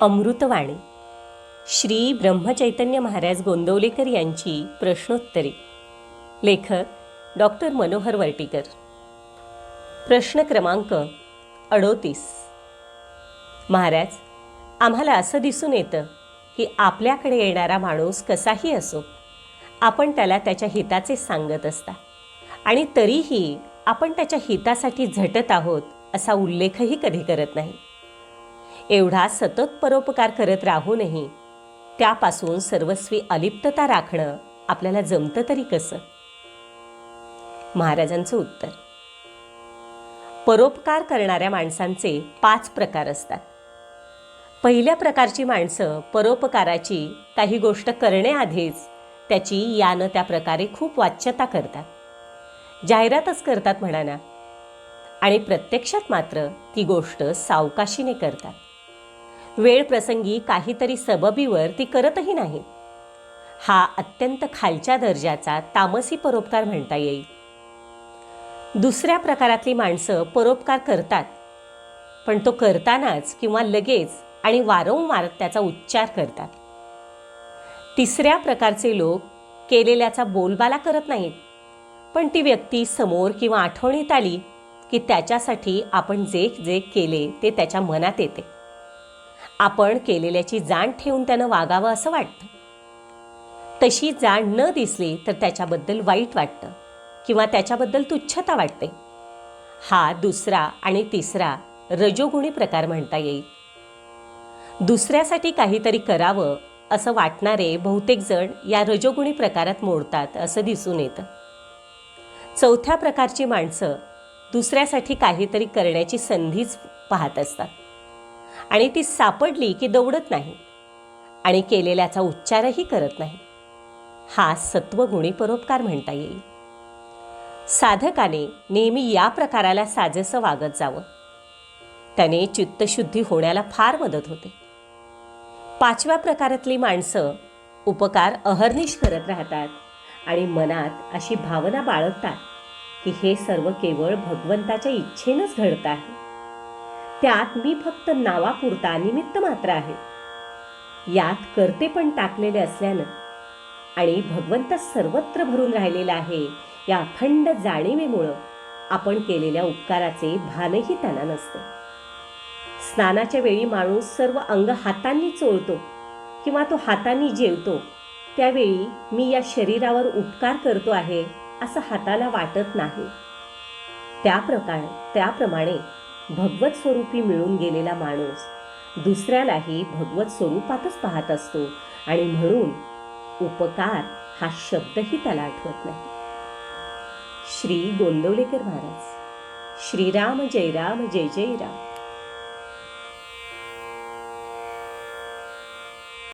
अमृतवाणी. श्री ब्रह्मचैतन्य महाराज गोंदवलेकर यांची प्रश्नोत्तरे. लेखक डॉक्टर मनोहर वर्टीकर. प्रश्न क्रमांक अडोतीस. महाराज आम्हाला असं दिसून येतं की आपल्याकडे येणारा माणूस कसाही असो आपण त्याला त्याच्या हिताचे सांगत असता. आणि तरीही आपण त्याच्या हितासाठी झटत आहोत असा उल्लेखही कधी करत नाही. एवढा सतत परोपकार करत राहूनही त्यापासून सर्वस्वी अलिप्तता राखणं आपल्याला जमतं तरी कसं? महाराजांचं उत्तर. परोपकार करणाऱ्या माणसांचे पाच प्रकार असतात. पहिल्या प्रकारची माणसं परोपकाराची काही गोष्ट करण्याआधीच त्याची यानं त्या प्रकारे खूप वाच्यता करतात. जाहिरातच करतात म्हणा ना. आणि प्रत्यक्षात मात्र ती गोष्ट सावकाशीने करतात. वेळ प्रसंगी काहीतरी सबबीवर ती करतही नाही. हा अत्यंत खालच्या दर्जाचा तामसी परोपकार म्हणता येईल. दुसऱ्या प्रकारातली माणसं परोपकार करतात. पण तो करतानाच किंवा लगेच आणि वारंवार त्याचा उच्चार करतात. तिसऱ्या प्रकारचे लोक केलेल्याचा बोलबाला करत नाहीत. पण ती व्यक्ती समोर किंवा आठवणीत आली की त्याच्यासाठी आपण जे जे केले ते त्याच्या मनात येते. आपण केलेल्याची जाण ठेवून त्यानं वागावं असं वाटतं. तशी जाण न दिसली तर त्याच्याबद्दल वाईट वाटतं किंवा त्याच्याबद्दल तुच्छता वाटते. हा दुसरा आणि तिसरा रजोगुणी प्रकार म्हणता येईल. दुसऱ्यासाठी काहीतरी करावं असं वाटणारे बहुतेक जण या रजोगुणी प्रकारात मोडतात असं दिसून येतं. चौथ्या प्रकारची माणसं दुसऱ्यासाठी काहीतरी करण्याची संधीच पाहत असतात. आणि ती सापडली की दौडत नाही. आणि केलेल्याचा उच्चारही करत नाही. हा सत्वगुणी परोपकार म्हणता येईल. साधकाने नेहमी या प्रकाराला साजेसं वागत जावं. त्याने चित्तशुद्धी होण्याला फार मदत होते. पाचव्या प्रकारातली माणसं उपकार अहर्निश करत राहतात आणि मनात अशी भावना बाळगतात की हे सर्व केवळ भगवंताच्या इच्छेनंच घडत आहे. त्यात मी फक्त नावापुरता निमित्त मात्र आहे. यात करते पण टाकलेले असल्यानं आणि भगवंत सर्वत्र भरून राहिलेला आहे या अखंड जाणीवेमुळं आपण केलेल्या उपकाराचे भानही त्यांना नसते. स्नानाच्या वेळी माणूस सर्व अंग हातांनी चोळतो किंवा तो हातांनी जेवतो त्यावेळी मी या शरीरावर उपकार करतो आहे असं हाताला वाटत नाही. त्याप्रकार त्याप्रमाणे भगवत स्वरूपी मिळून गेलेला माणूस. दुसऱ्यालाही भगवत स्वरूपातच पाहत असतो आणि म्हणून उपकार हा शब्दही त्याला आठवत नाही. श्री गोंदवलेकर महाराज. श्रीराम जय राम जय जय राम.